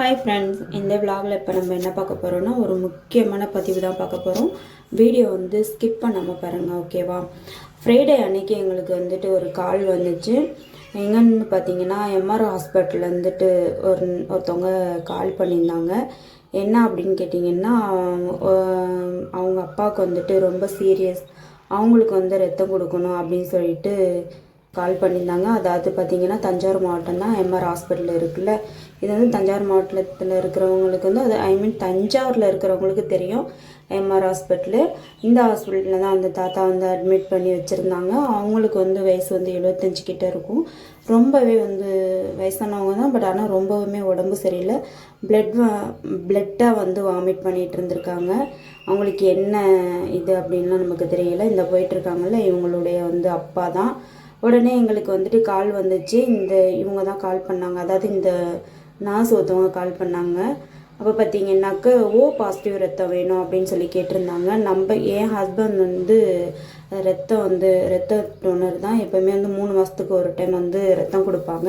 Hi friends இந்த விலாகில் இப்போ நம்ம என்ன பார்க்க போகிறோம்னா ஒரு முக்கியமான பதிவு தான் பார்க்க போகிறோம் வீடியோ வந்து ஸ்கிப் பண்ணாமல் பாருங்கள் ஓகேவா ஃப்ரைடே அன்னைக்கு எங்களுக்கு வந்துட்டு ஒரு கால் வந்துச்சு. எங்கன்னு பார்த்தீங்கன்னா எம்ஆர் ஹாஸ்பிட்டல் வந்துட்டு ஒரு ஒருத்தவங்க கால் பண்ணியிருந்தாங்க. என்ன அப்படின்னு கேட்டிங்கன்னா அவங்க அப்பாவுக்கு வந்துட்டு ரொம்ப சீரியஸ் அவங்களுக்கு வந்து ரத்தம் கொடுக்கணும் அப்படின்னு சொல்லிட்டு கால் பண்ணியிருந்தாங்க. அதாவது பார்த்தீங்கன்னா தஞ்சாவூர் மாவட்டம் தான் எம்ஆர் ஹாஸ்பிட்டல் இருக்குல்ல. இது வந்து தஞ்சாவூர் மாவட்டத்தில் இருக்கிறவங்களுக்கு வந்து அது ஐ மீன் தஞ்சாவூரில் இருக்கிறவங்களுக்கு தெரியும் எம்ஆர் ஹாஸ்பிட்டலு. இந்த ஹாஸ்பிட்டலில் தான் அந்த தாத்தா வந்து அட்மிட் பண்ணி வச்சுருந்தாங்க. அவங்களுக்கு வந்து வயசு வந்து எழுபத்தஞ்சு கிட்ட இருக்கும். ரொம்பவே வந்து வயசானவங்க தான் பட் ஆனால் ரொம்பவுமே உடம்பு சரியில்லை. பிளட் பிளட்டாக வந்து வாமிட் பண்ணிகிட்டு இருந்திருக்காங்க. அவங்களுக்கு என்ன இது அப்படின்லாம் நமக்கு தெரியல. இந்த போயிட்டுருக்காங்கல்ல இவங்களுடைய வந்து அப்பா தான். உடனே எங்களுக்கு வந்துட்டு கால் வந்துச்சு. இந்த இவங்க தான் கால் பண்ணாங்க. அதாவது இந்த நர்ஸ் ஒருத்தவங்க கால் பண்ணாங்க. அப்போ பார்த்தீங்கன்னாக்க ஓ பாசிட்டிவ் ரத்தம் வேணும் அப்படின்னு சொல்லி கேட்டிருந்தாங்க. நம்ம என் ஹஸ்பண்ட் வந்து ரத்தம் வந்து ரத்த டோனர் தான். எப்போவுமே வந்து மூணு மாதத்துக்கு ஒரு டைம் வந்து ரத்தம் கொடுப்பாங்க.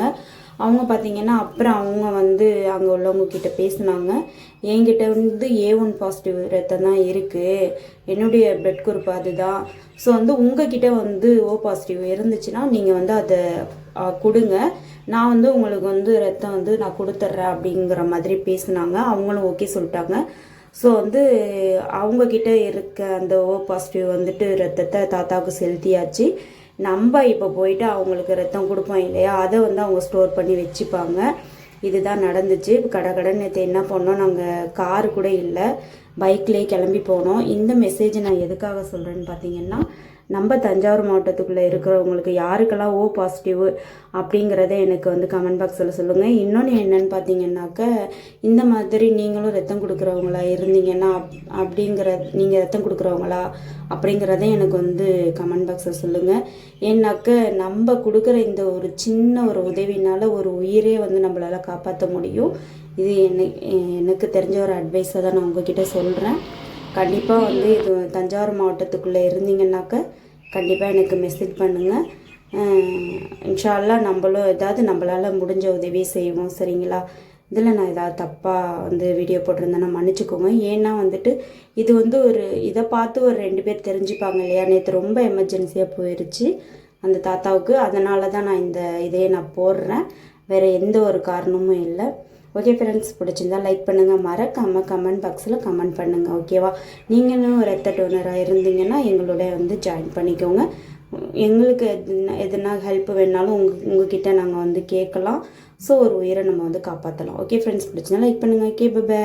அவங்க பார்த்தீங்கன்னா அப்புறம் அவங்க வந்து அங்கே உள்ளவங்க கிட்ட பேசினாங்க. என்கிட்ட வந்து ஏ ஒன் பாசிட்டிவ் ரத்தம் தான் இருக்குது என்னுடைய பிளட் குரூப் அதுதான். ஸோ வந்து உங்ககிட்ட வந்து ஓ பாசிட்டிவ் இருந்துச்சுன்னா நீங்கள் வந்து அதை கொடுங்க. நான் வந்து உங்களுக்கு வந்து ரத்தம் வந்து நான் கொடுத்துட்றேன் அப்படிங்கிற மாதிரி பேசினாங்க. அவங்களும் ஓகே சொல்லிட்டாங்க. ஸோ வந்து அவங்கக்கிட்ட இருக்க அந்த ஓ பாசிட்டிவ் வந்துட்டு ரத்தத்தை தாத்தாவுக்கு செலுத்தியாச்சு. நம்ம இப்போ போயிட்டு அவங்களுக்கு ரத்தம் கொடுப்போம் இல்லையா? அதை வந்து அவங்க ஸ்டோர் பண்ணி வச்சுப்பாங்க. இதுதான் நடந்துச்சு. கடை கடன் நேற்று என்ன பண்ணோம்? நாங்கள் காரு கூட இல்லை. பைக்லேயே கிளம்பி போனோம். இந்த மெசேஜ் நான் எதுக்காக சொல்கிறேன்னு பார்த்தீங்கன்னா நம்ம தஞ்சாவூர் மாவட்டத்துக்குள்ளே இருக்கிறவங்களுக்கு யாருக்கெல்லாம் ஓ பாசிட்டிவ் அப்படிங்கிறத எனக்கு வந்து கமெண்ட் பாக்ஸில் சொல்லுங்கள் இன்னொன்று என்னன்னு பார்த்தீங்கன்னாக்க இந்த மாதிரி நீங்களும் ரத்தம் கொடுக்குறவங்களா இருந்தீங்கன்னா அப் அப்படிங்கிற நீங்கள் ரத்தம் கொடுக்குறவங்களா அப்படிங்கிறத எனக்கு வந்து கமெண்ட் பாக்ஸில் சொல்லுங்கள் ஏன்னாக்க நம்ம கொடுக்குற இந்த ஒரு சின்ன ஒரு உதவினால் ஒரு உயிரே வந்து நம்மளால் காப்பாற்ற முடியும். இது என்ன எனக்கு தெரிஞ்ச ஒரு அட்வைஸை தான் நான் உங்ககிட்ட சொல்கிறேன் கண்டிப்பாக வந்து இது தஞ்சாவூர் மாவட்டத்துக்குள்ளே இருந்தீங்கன்னாக்க கண்டிப்பாக எனக்கு மெசேஜ் பண்ணுங்கள் இன்ஷால்லா நம்மளும் ஏதாவது நம்மளால் முடிஞ்ச உதவி செய்வோம். சரிங்களா? இதில் நான் ஏதாவது தப்பாக வந்து வீடியோ போட்டிருந்தேன்னா மன்னிச்சுக்கோங்க. ஏன்னா வந்துட்டு இது வந்து ஒரு இதை பார்த்து ஒரு ரெண்டு பேர் தெரிஞ்சுப்பாங்க இல்லையா? நேற்று ரொம்ப எமர்ஜென்சியாக போயிடுச்சு அந்த தாத்தாவுக்கு. அதனால தான் நான் இந்த இதையே நான் போடுறேன். வேறு எந்த ஒரு காரணமும் இல்லை. ஓகே ஃப்ரெண்ட்ஸ் பிடிச்சிருந்தா லைக் பண்ணுங்கள் மறக்காமல் கமெண்ட் பாக்ஸில் கமெண்ட் பண்ணுங்கள் ஓகேவா நீங்களும் ரத்த டோனராக இருந்தீங்கன்னா எங்களோட வந்து ஜாயின் பண்ணிக்கோங்க. எங்களுக்கு எதுனா எதுனா ஹெல்ப் வேணாலும் உங்க உங்ககிட்ட நாங்கள் வந்து கேட்கலாம். ஸோ ஒரு உயிரை நம்ம வந்து காப்பாற்றலாம் ஓகே ஃப்ரெண்ட்ஸ் பிடிச்சிருந்தா லைக் பண்ணுங்கள் ஓகே பை